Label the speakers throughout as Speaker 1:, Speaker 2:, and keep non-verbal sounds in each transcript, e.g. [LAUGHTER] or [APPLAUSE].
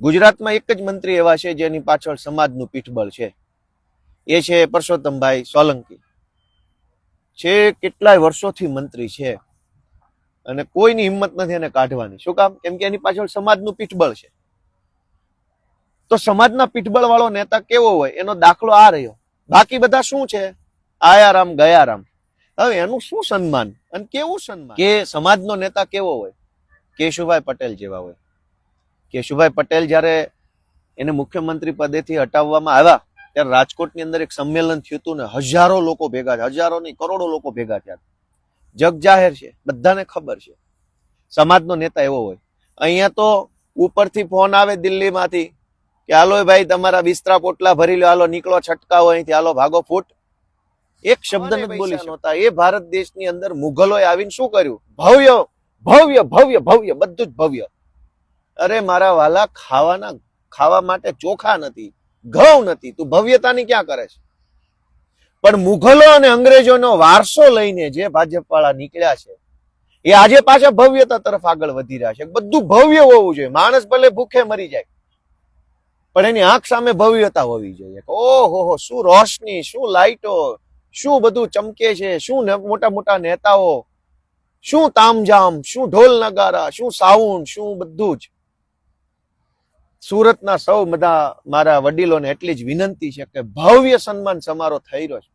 Speaker 1: ગુજરાતમાં એક જ મંત્રી એવા છે જેની પાછળ સમાજનું પીઠબળ છે. એ છે પરસોત્તમભાઈ સોલંકી. છે કેટલાય વર્ષોથી મંત્રી છે અને કોઈની હિંમત નથી એને કાઢવાની. શું કામ? કેમ કે એની પાછળ સમાજનું પીઠબળ છે. તો સમાજના પીઠબળ વાળો નેતા કેવો હોય? એનો દાખલો આ રહ્યો. બાકી બધા શું છે? આયારામ, ગયારામ. હવે એનું શું સન્માન? અને કેવું સન્માન? કે સમાજનો નેતા કેવો હોય? કેશુભાઈ પટેલ જેવા હોય. કેશુભાઈ પટેલ જ્યારે એને મુખ્યમંત્રી પદેથી હટાવવામાં આવ્યા ત્યારે રાજકોટની અંદર એક સંમેલન થયું હતું ને હજારો લોકો ભેગા થયા હજારો નહીં કરોડો લોકો ભેગા થયા. જગ જાહેર છે બધાને ખબર છે. સમાજનો નેતા એવો હોય. અહીંયા તો ઉપરથી ફોન આવે દિલ્હીમાંથી કે હાલો ભાઈ તમારા બિસ્તરા પોટલા ભરી લો હાલો નીકળો છટકાવો અહીંથી હાલો ભાગો ફૂટ. એક શબ્દ નથી બોલી નહોતા એ ભારત દેશની અંદર મુઘલોએ આવીને શું કર્યું? ભવ્ય ભવ્ય ભવ્ય ભવ્ય બધું જ ભવ્ય. અરે, મારા વાલા, ખાવાના, ખાવા માટે ચોખા નથી, ઘઉં નથી, તું ભવ્યતાની ક્યાં કરે છે? પણ મુઘલો અને અંગ્રેજોનો વારસો લઈને જે ભાજપવાળા નીકળ્યા છે, એ આજે પાછા ભવ્યતા તરફ આગળ વધી રહ્યા છે. બધું ભવ્ય હોવું જોઈએ. માણસ ભલે ભૂખે મરી જાય, પણ એની આંખ સામે ભવ્યતા હોવી જોઈએ. ઓહો, હો, શું રોશની, શું લાઈટો, શું બધું ચમકે છે, શું મોટા મોટા નેતાઓ, શું તામઝામ, શું ઢોલ નગારા, શું સાઉન્ડ, શું બધું જ. સુરતના સૌ બધા મારા વડીલોને એટલી જ વિનંતી છે કે ભવ્ય સન્માન સમારોહ થઈ રહ્યો છે.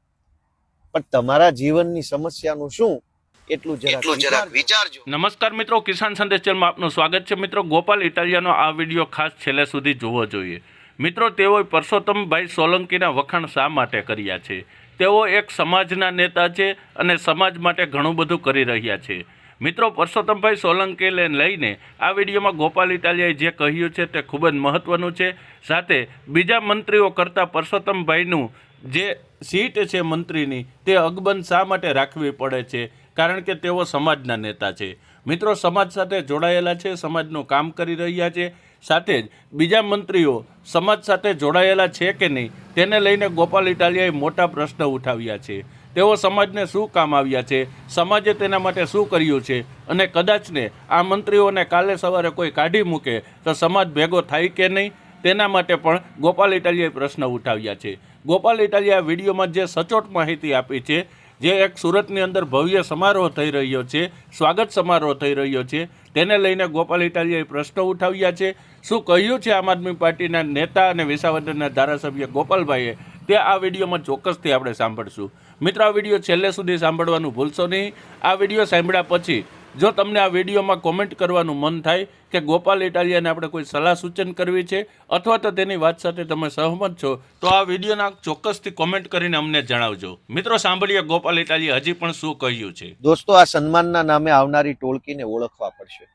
Speaker 1: પણ તમારા જીવનની સમસ્યાનું શું? એટલું
Speaker 2: એટલું
Speaker 1: જરાક
Speaker 2: જરાક
Speaker 1: વિચારજો.
Speaker 3: નમસ્કાર મિત્રો કિસાન સંદેશ ચેનલમાં આપનું સ્વાગત છે. મિત્રો ગોપાલ ઇટાલિયાનો આ વીડિયો ખાસ છેલ્લે સુધી જોવો જોઈએ. મિત્રો તેઓએ પરસોત્તમભાઈ સોલંકીના વખાણ શા માટે કર્યા છે? તેઓ એક સમાજના નેતા છે અને સમાજ માટે ઘણું બધું કરી રહ્યા છે. મિત્રો પરસોત્તમભાઈ સોલંકીને લઈને આ વિડીયોમાં ગોપાલ ઇટાલિયાએ જે કહ્યું છે તે ખૂબ જ મહત્વનું છે. સાથે બીજા મંત્રીઓ કરતાં પરસોત્તમભાઈનું જે સીટ છે મંત્રીની તે અકબંધ શા માટે રાખવી પડે છે? કારણ કે તેઓ સમાજના નેતા છે. મિત્રો, સમાજ સાથે જોડાયેલા છે, સમાજનું કામ કરી રહ્યા છે. સાથે જ બીજા મંત્રીઓ સમાજ સાથે જોડાયેલા છે કે નહીં? તેને લઈને ગોપાલ ઇટાલિયાએ મોટા પ્રશ્ન ઉઠાવ્યા છે. તેઓ સમાજને શું કામ આવ્યા છે? સમાજે તેના માટે શું કર્યું છે? અને કદાચને આ મંત્રીઓને કાલે સવારે કોઈ કાઢી મૂકે તો સમાજ ભેગો થાય કે નહીં? તેના માટે પણ ગોપાલ ઇટાલિયાએ પ્રશ્ન ઉઠાવ્યા છે. ગોપાલ ઇટાલિયા વિડીયોમાં જે સચોટ માહિતી આપી છે, જે એક સુરતની અંદર ભવ્ય સમારોહ થઈ રહ્યો છે, સ્વાગત સમારોહ થઈ રહ્યો છે, તેને લઈને ગોપાલ ઇટાલિયાએ પ્રશ્નો ઉઠાવ્યા છે. શું કહ્યું છે આમ આદમી પાર્ટીના નેતા અને વિસાવદરના ધારાસભ્ય ગોપાલભાઈએ? તે આ વિડીયોમાં ચોક્કસથી આપણે સાંભળશું. મિત્રો, આ વીડિયો છેલ્લે સુધી સાંભળવાનું ભૂલશો નહીં. આ વીડિયો સાંભળ્યા પછી, જો તમને આ વિડીયોમાં કોમેન્ટ કરવાનું મન થાય કે ગોપાલ ઇટાલિયાને આપણે કોઈ સલાહ સૂચન કરવી છે, અથવા તો તેની વાત સાથે તમે સહમત છો, તો આ વિડીયોના ચોક્કસથી કોમેન્ટ કરીને અમને જણાવજો. મિત્રો, સાંભળીએ ગોપાલ ઇટાલિયા હજી પણ શું કહ્યું છે.
Speaker 1: દોસ્તો, આ સન્માનના નામે આવનારી ટોળકીને ઓળખવા પડશે.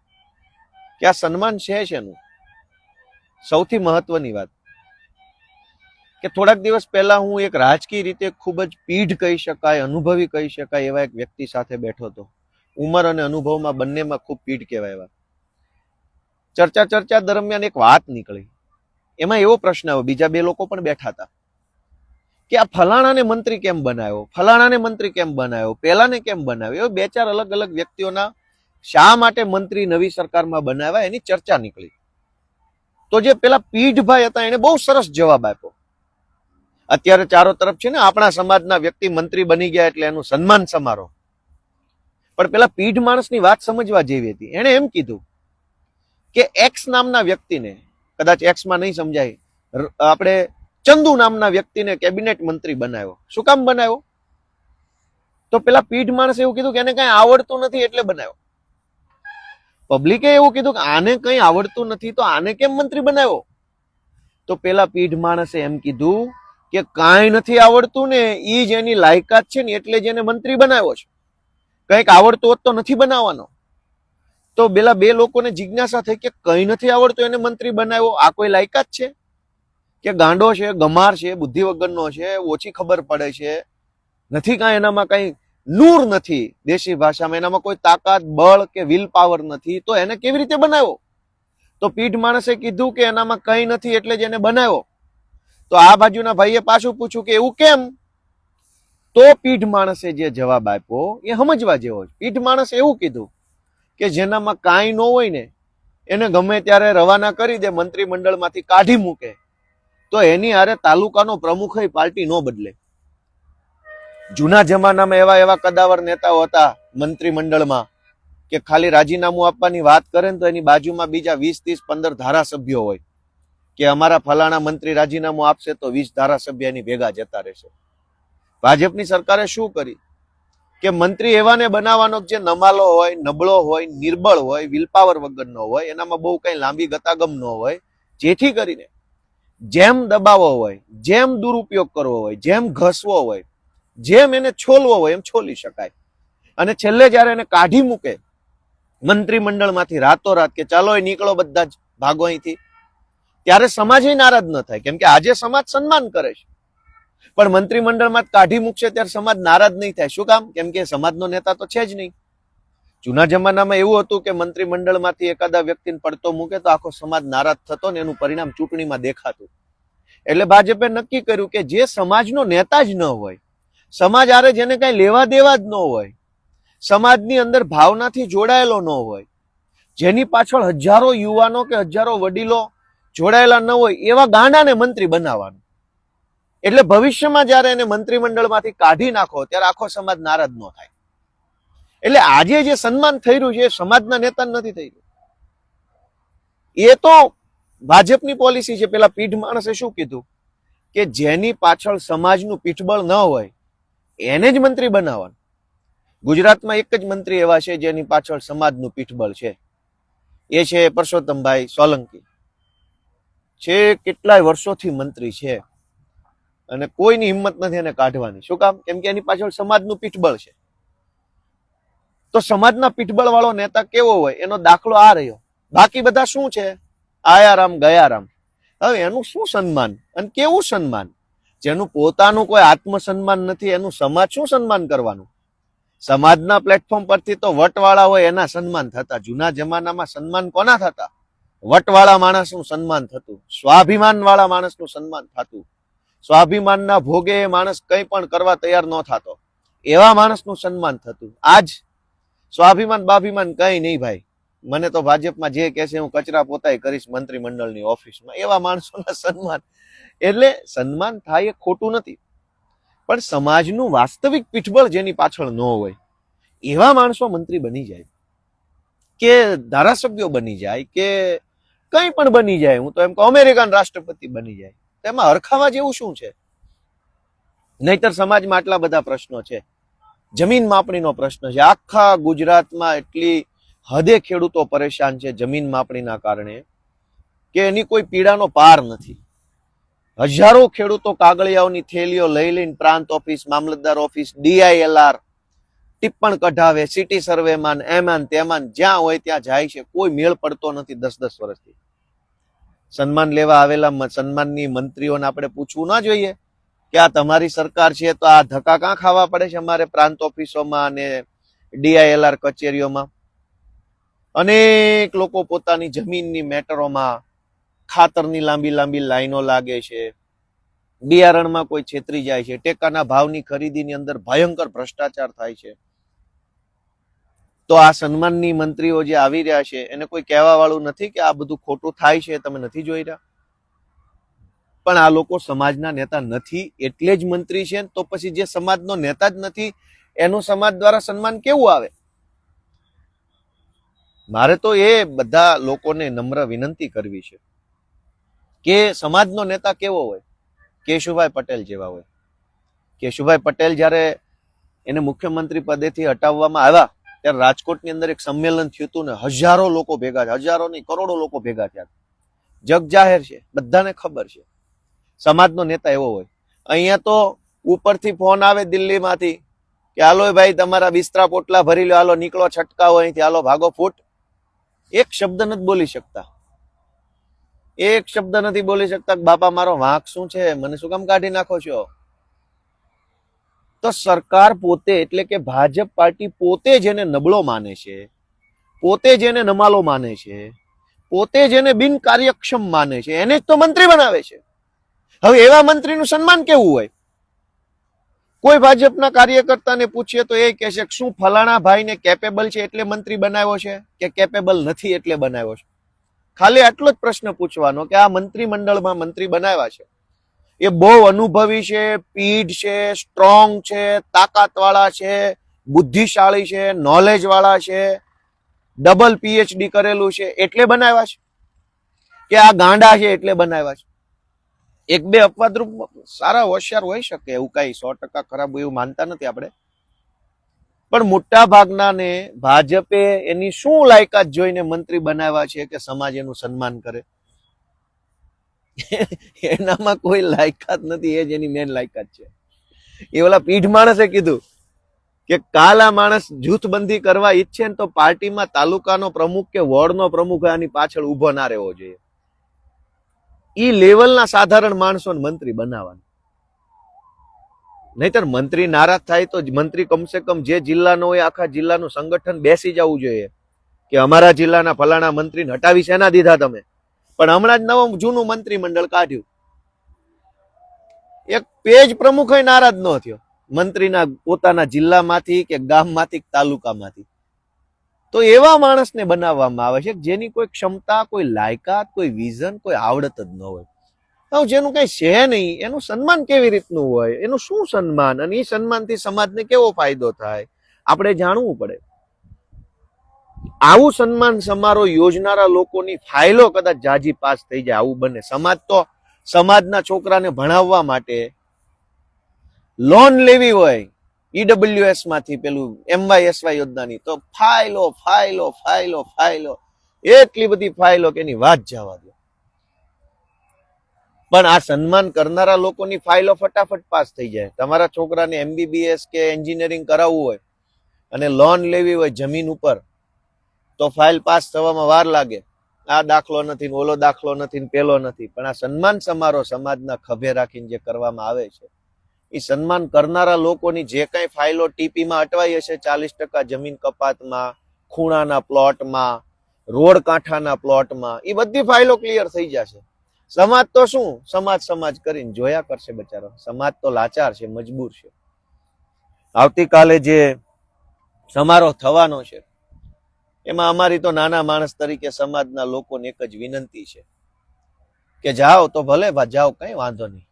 Speaker 1: કે આ સન્માન છે શેનું સૌથી મહત્વની વાત. કે થોડાક દિવસ પહેલા હું એક રાજકીય રીતે ખૂબ જ પીઢ કહી શકાય, અનુભવી કહી શકાય એવા એક વ્યક્તિ સાથે બેઠો હતો. ઉંમર અને અનુભવમાં બંનેમાં ખૂબ પીઢ કહેવાય એવા. ચર્ચા ચર્ચા દરમિયાન એક વાત નીકળી. એમાં એવો પ્રશ્ન આવ્યો, બીજા બે લોકો પણ બેઠા હતા. કે આ ફલાણાને મંત્રી કેમ બનાવ્યો? ફલાણાને મંત્રી કેમ બનાવ્યો? પેલાને કેમ બનાવ્યો? બે ચાર અલગ અલગ વ્યક્તિઓના શા માટે મંત્રી નવી સરકારમાં બનાવ્યા એની ચર્ચા નીકળી. તો જે પેલા પીઠભાઈ હતા, એને બહુ સરસ જવાબ આપ્યો. અત્યારે ચારો તરફ છે ને આપણા સમાજના વ્યક્તિ મંત્રી બની ગયા એટલે એનું સન્માન સમારોહ. પણ પેલા પીઢ માણસની વાત સમજવા જેવી હતી. એણે એમ કીધું કે એક્સ નામના વ્યક્તિને, કદાચ એક્સમાં નહીં સમજાય આપણે ચંદુ નામના વ્યક્તિને કેબિનેટ મંત્રી બનાવ્યો. શું કામ બનાવ્યો? તો પેલા પીઢ માણસે એવું કીધું કે એને કઈ આવડતું નથી એટલે બનાવ્યો. પબ્લિકે એવું કીધું કે આને કઈ આવડતું નથી તો આને કેમ મંત્રી બનાવ્યો? તો પેલા પીઢ માણસે એમ કીધું કે કાંઈ નથી આવડતું ને એ જ એની લાયકાત છે ને એટલે જ એને મંત્રી બનાવ્યો છે. કંઈક આવડતું હોત તો નથી બનાવવાનો. તો પેલા બે લોકોને જિજ્ઞાસા થઈ કે કંઈ નથી આવડતું એને મંત્રી બનાવ્યો, આ કોઈ લાયકાત છે? કે ગાંડો છે, ગમાર છે, બુદ્ધિ વગરનો છે, ઓછી ખબર પડે છે. નથી કાંઈ એનામાં કંઈ નૂર નથી દેશી ભાષામાં, એનામાં કોઈ તાકાત, બળ કે વિલ પાવર નથી. તો એને કેવી રીતે બનાવ્યો? તો પીઢ માણસે કીધું કે એનામાં કંઈ નથી એટલે જ એને બનાવ્યો. તો આ બાજુના ભાઈએ પાછું પૂછ્યું કે એવું કેમ? તો પીઢ માણસે જે જવાબ આપ્યો એ સમજવા જેવો છે. પીઢ માણસે એવું કીધું કે જેનામાં કાંઈ ન હોય ને, એને ગમે ત્યારે રવાના કરી દે, મંત્રીમંડળમાંથી કાઢી મૂકે, તો એની હારે તાલુકાનો પ્રમુખ પાર્ટી ન બદલે. જૂના જમાનામાં એવા એવા કદાવર નેતાઓ હતા મંત્રીમંડળમાં કે ખાલી રાજીનામું આપવાની વાત કરે ને તો એની બાજુમાં બીજા વીસ, ત્રીસ, પંદર ધારાસભ્યો હોય. કે અમારા ફલાણા મંત્રી રાજીનામું આપશે તો વીસ ધારાસભ્યની ભેગા જતા રહેશે. ભાજપની સરકારે શું કરી? કે મંત્રી એવાને બનાવવાનો જે નમાલો હોય, નબળો હોય, નિર્બળ હોય વિલપાવર વગરનો હોય, એનામાં બહુ કઈ લાંબી ગતાગમ ન હોય, જેથી કરીને જેમ દબાવવો હોય, જેમ દુરુપયોગ કરવો હોય, જેમ ઘસવો હોય, જેમ એને છોલવો હોય, એમ છોલી શકાય. અને છેલ્લે જ્યારે એને કાઢી મૂકે, મંત્રીમંડળમાંથી રાતોરાત કે ચાલો એ નીકળો બધા જ ભાગો અહીંથી ત્યારે સમાજ નારાજ ન થાય. કેમ કે આજે સમાજ સન્માન કરે છે. પણ મંત્રીમંડળમાં કાઢી મૂકશે ત્યારે સમાજ નારાજ નહીં થાય. શું કામ? કેમ કે સમાજનો નેતા તો છે જ નહીં. જૂના જમાનામાં એવું હતું કે મંત્રીમંડળમાંથી એકાદા વ્યક્તિને પડતો મૂકે તો આખો સમાજ નારાજ થતો ને એનું પરિણામ ચૂંટણીમાં દેખાતું. એટલે ભાજપે નક્કી કર્યું કે જે સમાજનો નેતા જ ન હોય, સમાજ આરે જેને કઈ લેવા દેવા જ ન હોય, સમાજની અંદર ભાવનાથી જોડાયેલો ન હોય, જેની પાછળ હજારો યુવાનો કે હજારો વડીલો જોડાયેલા ન હોય એવા ગાંડાને મંત્રી બનાવવાનું. એટલે ભવિષ્યમાં જ્યારે એને મંત્રીમંડળમાંથી કાઢી નાખો, ત્યારે આખો સમાજ નારાજ ન થાય. એટલે આજે જે સન્માન થઈ રહ્યું છે, એ સમાજના નેતા નથી થઈ રહ્યું એ તો ભાજપની પોલિસી છે. પેલા પીઢ માણસે શું કીધું? કે જેની પાછળ સમાજનું પીઠબળ ન હોય, એને જ મંત્રી બનાવવાનું. ગુજરાતમાં એક જ મંત્રી એવા છે જેની પાછળ સમાજનું પીઠબળ છે. એ છે પરસોત્તમભાઈ સોલંકી. છે કેટલાય વર્ષોથી મંત્રી છે અને કોઈની હિંમત નથી એને કાઢવાની. શું કામ? કેમ કે એની પાછળ સમાજનું પીઠબળ છે. તો સમાજના પીઠબળ વાળો નેતા કેવો હોય? એનો દાખલો આ રહ્યો. બાકી બધા શું છે? આયારામ, ગયારામ. હવે એનું શું સન્માન? અને કેવું સન્માન? જેનું પોતાનું કોઈ આત્મસન્માન નથી, એનું સમાજ શું સન્માન કરવાનું? સમાજના પ્લેટફોર્મ પરથી તો વટવાળા હોય એના સન્માન થતા. જૂના જમાનામાં સન્માન કોના થતા? વટવાળા માણસનું સન્માન થતું સ્વાભિમાન વાળા માણસનું સન્માન થતું. સ્વાભિમાનના ભોગે માણસ કંઈ પણ કરવા તૈયાર ન થતો. એવા માણસનું સન્માન થતું. આજ સ્વાભિમાન બાભિમાન કંઈ નહીં ભાઈ. મને તો ભાજપમાં જે કહે છે હું કચરા પોતાય કરીશ મંત્રીમંડળની ઓફિસમાં. એવા માણસોના સન્માન. એટલે સન્માન થાય એ ખોટું નથી. પણ સમાજનું વાસ્તવિક પીઠબળ જેની પાછળ ન હોય, એવા માણસો મંત્રી બની જાય. કે ધારાસભ્યો બની જાય, કે કંઈ પણ બની જાય, હું તો એમ કહું, અમેરિકન રાષ્ટ્રપતિ બની જાય. તેમાં હરખાવા જેવું શું છે? નહીતર સમાજમાં આટલા બધા પ્રશ્નો છે. જમીન માપણીનો પ્રશ્ન છે. આખા ગુજરાતમાં એટલી હદે ખેડૂતો પરેશાન છે જમીન માપણીના કારણે કે એની કોઈ પીડાનો પાર નથી. હજારો ખેડૂતો કાગળિયાઓની થેલીઓ લઈ લઈને પ્રાંત ઓફિસ, મામલતદાર ઓફિસ, ડીઆઈએલઆર ટિપ્પણ કઢાવે સિટી સર્વેમાં એમાન તેમાન જ્યાં હોય ત્યાં જાય છે. કોઈ મેળ પડતો નથી દસ દસ વર્ષથી. સન્માન લેવા આવેલા સન્માનની મંત્રીઓને આપણે પૂછવું ના જોઈએ કે આ તમારી સરકાર છે તો આ ધક્કા કાં ખાવા પડે છે અમારે પ્રાંત ઓફિસોમાં અને ડીઆઈએલઆર કચેરીઓમાં? અનેક લોકો પોતાની જમીનની મેટરોમાં ખાતરની લાંબી લાંબી લાઈનો લાગે છે. બિયારણમાં કોઈ છેતરી જાય છે. ટેકાના ભાવની ખરીદીની અંદર ભયંકર ભ્રષ્ટાચાર થાય છે. તો આ સન્માનની મંત્રીઓ જે આવી રહ્યા છે, એને કોઈ કહેવા વાળું નથી કે આ બધું ખોટું થાય છે, તમે નથી જોઈ રહ્યા? પણ આ લોકો સમાજના નેતા નથી, એટલે જ મંત્રી છે તો પછી જે સમાજનો નેતા જ નથી, એનું સમાજ દ્વારા સન્માન કેવું આવે? મારે તો એ બધા લોકોને નમ્ર વિનંતી કરવી છે કે સમાજનો નેતા કેવો હોય? કેશુભાઈ પટેલ જેવા હોય. કેશુભાઈ પટેલ જ્યારે એને મુખ્યમંત્રી પદેથી હટાવવામાં આવ્યા ત્યારે રાજકોટની અંદર એક સંમેલન થયું હતું ને, હજારો લોકો ભેગા થયા હજારો નહીં કરોડો લોકો ભેગા થયા. જગ જાહેર છે, બધાને ખબર છે. સમાજનો નેતા એવો હોય. અહીંયા તો ઉપરથી ફોન આવે દિલ્હીમાંથી કે, હાલો ભાઈ, તમારા બિસ્તરા પોટલા ભરી લો, હાલો નીકળો, છટકાવો અહીંથી, હાલો ભાગો ફૂટ. એક શબ્દ નથી બોલી શકતા. એક શબ્દ નથી બોલી શકતા બાપા, મારો વાંક શું છે? મને શું કામ કાઢી નાખો છો? તો સરકાર પોતે, એટલે કે ભાજપ પાર્ટી પોતે જેને નબળો માને છે, પોતે જેને નમાલો માને છે, પોતે જેને બિન કાર્યક્ષમ માને છે, એને જ તો મંત્રી બનાવે છે. હવે એવા મંત્રીનું સન્માન કેવું હોય? કોઈ ભાજપના કાર્યકર્તાને પૂછીએ તો એ કહેશે કે શું ફલાણા ભાઈને કેપેબલ છે એટલે મંત્રી બનાવ્યો છે કે કેપેબલ નથી એટલે બનાવ્યો છે? ખાલી આટલો જ પ્રશ્ન પૂછવાનો કે આ મંત્રીમંડળમાં મંત્રી બનાવ્યા છે. એ બહુ અનુભવી છે, પીઢ છે સ્ટ્રોંગ છે, તાકાતવાળા છે, બુદ્ધિશાળી છે નોલેજ વાળા છે ડબલ પીએચડી કરેલું છે, એટલે બનાવ્યા છે? કે આ ગાંડા છે એટલે બનાવ્યા છે? એક બે અપવાદરૂપ સારા હોશિયાર હોઈ શકે એવું કઈ સો ટકા ખરાબ એવું માનતા નથી આપણે. પણ મોટા ભાગના ને ભાજપે એની શું લાયકાત જોઈને મંત્રી બનાવ્યા છે કે સમાજ એનું સન્માન કરે? [LAUGHS] એનામાં કોઈ લાયકાત નથી, એ જેની મેન લાયકાત છે. એ ઓલા પીઢ માણસે કીધું કે કાલ માણસ જૂથબંધી કરવા ઈચ્છે ને તો પાર્ટીમાં તાલુકાનો પ્રમુખ કે વોર્ડનો પ્રમુખ આની પાછળ ઊભો ના રહેવો જોઈએ. ઈ લેવલના સાધારણ માણસોને મંત્રી બનાવવાના. નહીતર મંત્રી નારાજ થાય તો મંત્રી કમસે કમ જે જિલ્લાનો હોય, આખા જિલ્લાનું સંગઠન બેસી જવું જોઈએ કે અમારા જિલ્લાના ફલાણા મંત્રીને હટાવી શેના દીધા તમે? પણ હમણાં જ નવું જૂનું મંત્રીમંડળ કાઢ્યું. એક પેજ પ્રમુખ નારાજ ન થયો. મંત્રીના પોતાના જિલ્લામાંથી કે ગામમાંથી તાલુકામાંથી. તો એવા માણસને બનાવવામાં આવે છે જેની કોઈ ક્ષમતા, કોઈ લાયકાત, કોઈ વિઝન, કોઈ આવડત જ ન હોય. જેનું કઈ છે નહીં, એનું સન્માન કેવી રીતનું હોય, એનું શું સન્માન? અને એ સન્માનથી સમાજને કેવો ફાયદો થાય? આપણે જાણવું પડે. આવું સન્માન સમારોહ યોજનારા લોકોની ફાઇલો કદાચ જાજી પાસ થઈ જાય, આવું બને. સમાજ તો સમાજના છોકરાને ભણાવવા માટે લોન લેવી હોય ઈડબ્લ્યુએસમાંથી પેલું એમવાયએસવાય યોજનાની, તો ફાઇલો ફાઇલો ફાઇલો ફાઇલો, એટલી બધી ફાઇલો કે એની વાત જવા દો. પણ આ સન્માન કરનારા લોકોની ફાઇલો ફટાફટ પાસ થઈ જાય. તમારા છોકરાને એમબીબીએસ કે એન્જિનિયરિંગ કરાવવું હોય અને લોન લેવી હોય જમીન ઉપર તો ફાઇલ પાસ થવામાં વાર લાગે. આ દાખલો નથી ઓલો દાખલો નથી પેલો નથી. પણ આ સન્માન સમારોહ સમાજના ખભે રાખીને જે કરવામાં આવે છે એ સન્માન કરનારા લોકોની જે કઈ ફાઇલો ટીપીમાં અટવાઈ હશે, ચાલીસ ટકા જમીન કપાતમાં, ખૂણાના પ્લોટમાં રોડ કાંઠાના પ્લોટમાં એ બધી ફાઇલો ક્લિયર થઈ જશે. સમાજ તો શું? સમાજ સમાજ કરીને જોયા કરશે બચારો. સમાજ તો લાચાર છે, મજબૂર છે. આવતીકાલે જે સમારોહ થવાનો છે એમાં અમારી તો નાના માણસ તરીકે સમાજના લોકોને એક જ વિનંતી છે કે જાઓ તો ભલે જાઓ, કઈ વાંધો નહીં.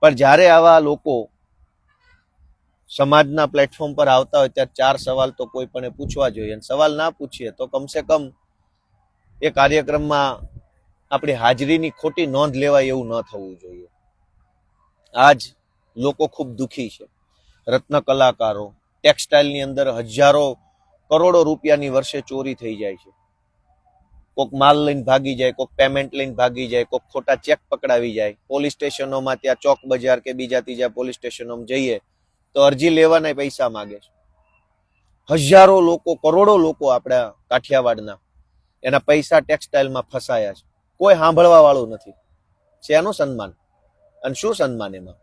Speaker 1: પણ જ્યારે આવા લોકો સમાજના પ્લેટફોર્મ પર આવતા હોય, ત્યારે ચાર સવાલ તો કોઈ પણ પૂછવા જોઈએ. અને સવાલ ના પૂછીએ તો કમસે કમ એ કાર્યક્રમમાં આપણી હાજરીની ખોટી નોંધ લેવાય એવું ન થવું જોઈએ. આજ લોકો ખૂબ દુઃખી છે. રત્ન કલાકારો ટેક્સટાઇલની અંદર હજારો કરોડો રૂપિયાની વર્ષે ચોરી થઈ જાય છે. કોક માલ લઈને ભાગી જાય, કોક પેમેન્ટ લઈને ભાગી જાય, કોક ખોટા ચેક પકડાવી જાય. પોલીસ સ્ટેશનોમાં ત્યાં ચોક બજાર કે બીજા ત્રીજા પોલીસ સ્ટેશનોમાં જઈએ તો અરજી લેવાના પૈસા માગે છે. હજારો લોકો, કરોડો લોકો આપણા કાઠિયાવાડના એના પૈસા ટેક્સટાઇલમાં ફસાયા છે. કોઈ સાંભળવા વાળું નથી. શેનું સન્માન? અને શું સન્માન એમાં?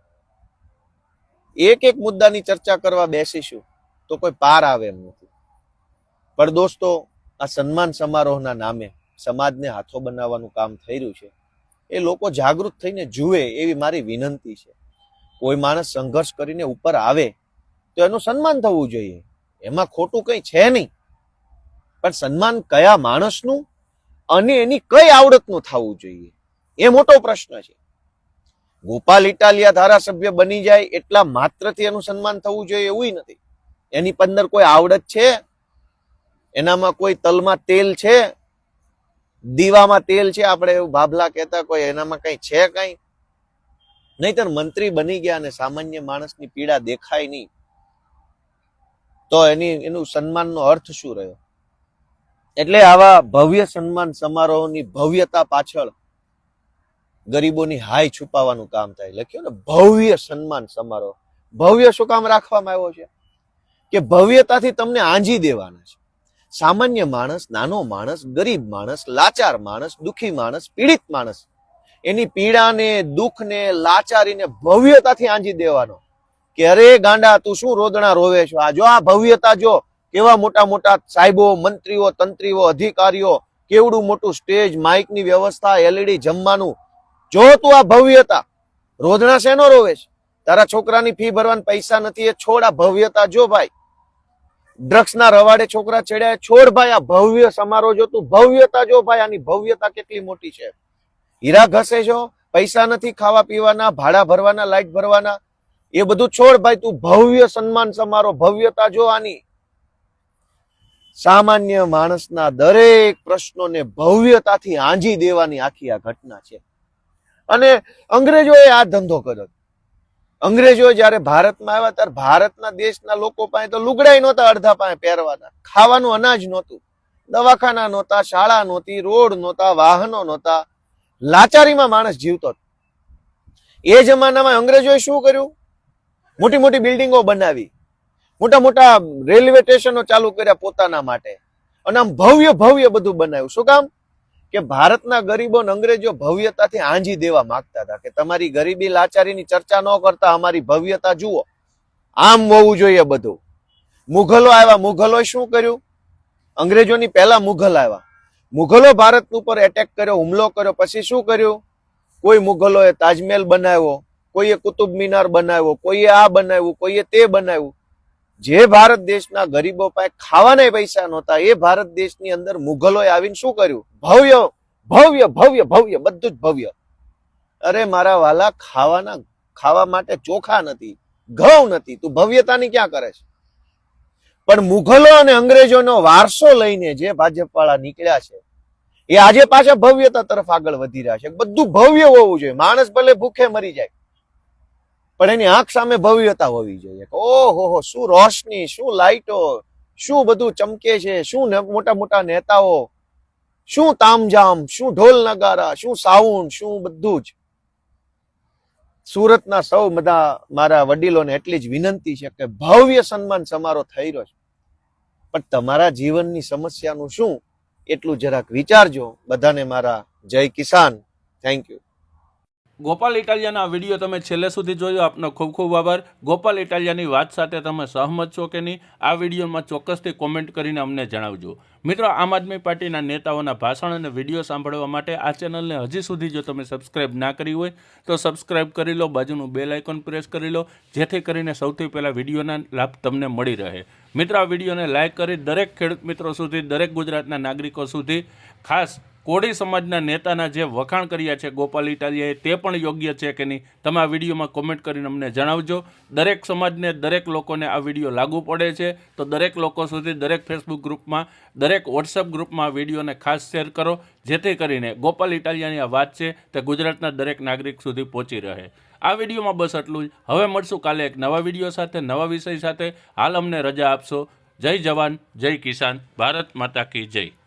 Speaker 1: એક એક મુદ્દાની ચર્ચા કરવા બેસીશું તો કોઈ પાર આવે એમ નથી. પણ દોસ્તો, આ સન્માન સમારોહના નામે સમાજને હાથો બનાવવાનું કામ થઈ રહ્યું છે. એ લોકો જાગૃત થઈને જુએ એવી મારી વિનંતી છે. કોઈ માણસ સંઘર્ષ કરીને ઉપર આવે, તો એનું સન્માન થવું જોઈએ. એમાં ખોટું કંઈ છે નહીં. પણ સન્માન કયા માણસનું અને એની કઈ આવડતનું થવું જોઈએ, એ મોટો પ્રશ્ન છે. ગોપાલ ઇટાલિયા ધારાસભ્ય બની જાય એટલા માત્રથી એનું સન્માન થવું જોઈએ એવું નથી. એની પંદર કોઈ આવડત છે? એનામાં કોઈ તલમાં તેલ છે? દીવામાં તેલ છે? આપણે એવું ભાભલા કહેતા કોઈ, એનામાં કઈ છે કઈ? નહીતર મંત્રી બની ગયા અને સામાન્ય માણસની પીડા દેખાય નહીં. તો એની, એનું સન્માનનો અર્થ શું રહ્યો? એટલે આવા ભવ્ય સન્માન સમારોહની ભવ્યતા પાછળ ગરીબોની હાય છુપાવવાનું કામ થાય. લખ્યું ને, ભવ્ય સન્માન સમારોહ. ભવ્ય શું કામ રાખવામાં આવ્યો છે? કે ભવ્યતાથી તમને આંજી દેવાના છે. સામાન્ય માણસ, નાનો માણસ, ગરીબ માણસ, લાચાર માણસ, દુઃખી માણસ, પીડિત માણસ. એની પીડાને, દુઃખને, લાચારીને ભવ્યતાથી આંજી દેવાનો. કે અરે ગાંડા, તું શું રોદણા રોવે છો? આ જો આ ભવ્યતા જો, કેવા મોટા મોટા સાહેબો, મંત્રીઓ, તંત્રીઓ, અધિકારીઓ, કેવડું મોટું સ્ટેજ, માઇકની વ્યવસ્થા, એલઈડી જમવાનું. જો તું આ ભવ્યતા, રોદણા શેનો રોવે છે? તારા છોકરાની ફી ભરવાના પૈસા નથી, એ છોડ આ ભવ્યતા જો ભાઈ. ડ્રગ્સના રવાડે છોકરા ચડ્યા. છોડ ભાઈ, આ ભવ્ય સમારોહ જો ભવ્યતા જો ભાઈ, આની ભવ્યતા કેટલી મોટી છે. હીરા ઘસે છો પૈસા નથી ખાવા પીવાના, ભાડા ભરવાના, લાઈટ ભરવાના. એ બધું છોડ ભાઈ, તું ભવ્ય સન્માન સમારોહ, ભવ્યતા જો આની. સામાન્ય માણસના દરેક પ્રશ્નોને ભવ્યતાથી આંજી દેવાની આખી આ ઘટના છે. અને અંગ્રેજોએ આ ધંધો કર્યો. અંગ્રેજો જયારે ભારતમાં આવ્યા ત્યારે ભારતના દેશના લોકો પાસે તો લુગડાઈ નહોતા અડધા પાસે પહેરવાના. ખાવાનું અનાજ નહોતું. દવાખાના નહોતા, શાળા નહોતી, રોડ નહોતા, વાહનો નહોતા. લાચારીમાં માણસ જીવતો હતો. એ જમાનામાં અંગ્રેજોએ શું કર્યું? મોટી મોટી બિલ્ડિંગો બનાવી. મોટા મોટા રેલવે સ્ટેશનો ચાલુ કર્યા પોતાના માટે. અને આમ ભવ્ય ભવ્ય બધું બનાવ્યું. શું કામ? કે ભારતના ગરીબોને અંગ્રેજો ભવ્યતાથી આંજી દેવા માંગતા હતા કે તમારી ગરીબી લાચારીની ચર્ચા ન કરતા અમારી ભવ્યતા જુઓ. આમ હોવું જોઈએ બધું. મુઘલો આવ્યા, મુઘલોએ શું કર્યું? અંગ્રેજોની પહેલા મુઘલ આવ્યા. મુઘલો ભારત ઉપર એટેક કર્યો, હુમલો કર્યો, પછી શું કર્યું? કોઈ મુઘલોએ તાજમહેલ બનાવ્યો, કોઈએ કુતુબ મિનાર બનાવ્યો, કોઈએ આ બનાવ્યું, કોઈએ તે બનાવ્યું. જે ભારત દેશના ગરીબો પાસે ખાવાના પૈસા નહોતા, એ ભારત દેશની અંદર મુઘલોએ આવીને શું કર્યું? ભવ્ય ભવ્ય ભવ્ય ભવ્ય, બધું જ ભવ્ય. અરે મારા વાલા, ખાવાના, ખાવા માટે ચોખા નથી, ઘઉં નથી, તું ભવ્યતાની ક્યાં કરે છે? પણ મુઘલો અને અંગ્રેજોનો વારસો લઈને જે ભાજપ વાળા નીકળ્યા છે, એ આજે પાછા ભવ્યતા તરફ આગળ વધી રહ્યા છે. બધું ભવ્ય હોવું જોઈએ. માણસ ભલે ભૂખે મરી જાય પણ એની આંખ સામે ભવ્યતા હોવી જોઈએ. ઓહો હો, શું રોશની, શું લાઇટો, શું બધું ચમકે છે, શું મોટા મોટા નેતાઓ, શું તામઝામ, શું ઢોલ નગારા, શું સાઉન્ડ, શું બધું જ. સુરતના સૌ બધા મારા વડીલોને એટલી જ વિનંતી છે કે ભવ્ય સન્માન સમારોહ થઈ રહ્યો છે. પણ તમારા જીવનની સમસ્યાનું શું, એટલું જરાક વિચારજો. બધાને મારા જય કિસાન. થેન્ક યુ
Speaker 3: ગોપાલ ઇટાલિયાના વીડિયો તમે છેલ્લે સુધી જોયો, આપનો ખૂબ ખૂબ આભાર. ગોપાલ ઇટાલિયાની વાત સાથે તમે સહમત છો કે નહીં, આ વિડીયોમાં ચોક્કસથી કોમેન્ટ કરીને અમને જણાવજો. મિત્રો, આમ આદમી પાર્ટીના નેતાઓના ભાષણ અને વીડિયો સાંભળવા માટે આ ચેનલને હજી સુધી જો તમે સબસ્ક્રાઇબ ના કરી હોય, તો સબસ્ક્રાઇબ કરી લો, બાજુનું બેલ આઇકોન પ્રેસ કરી લો, જેથી કરીને સૌથી પહેલાં વિડીયોના લાભ તમને મળી રહે. મિત્રો, આ વિડીયોને લાઇક કરી દરેક ખેડૂત મિત્રો સુધી, દરેક ગુજરાતના નાગરિકો સુધી, ખાસ કોળી સમાજના નેતાના જે વખાણ કર્યા છે ગોપાલ ઇટાલિયાએ તે પણ યોગ્ય છે કે નહીં? તમે આ વિડીયોમાં કોમેન્ટ કરીને અમને જણાવજો. દરેક સમાજને, દરેક લોકોને આ વીડિયો લાગુ પડે છે. તો દરેક લોકો સુધી દરેક ફેસબુક ગ્રુપમાં, દરેક વોટ્સઅપ ગ્રુપમાં આ વિડીયોને ખાસ શેર કરો. જેથી કરીને ગોપાલ ઇટાલિયાની આ વાત છે તે ગુજરાતના દરેક નાગરિક સુધી પહોંચી રહે. આ વિડીયોમાં બસ આટલું જ. હવે મળશું કાલે એક નવા વીડિયો સાથે, નવા વિષય સાથે. હાલ અમને રજા આપશો. જય જવાન, જય કિસાન. ભારત માતા કી જય.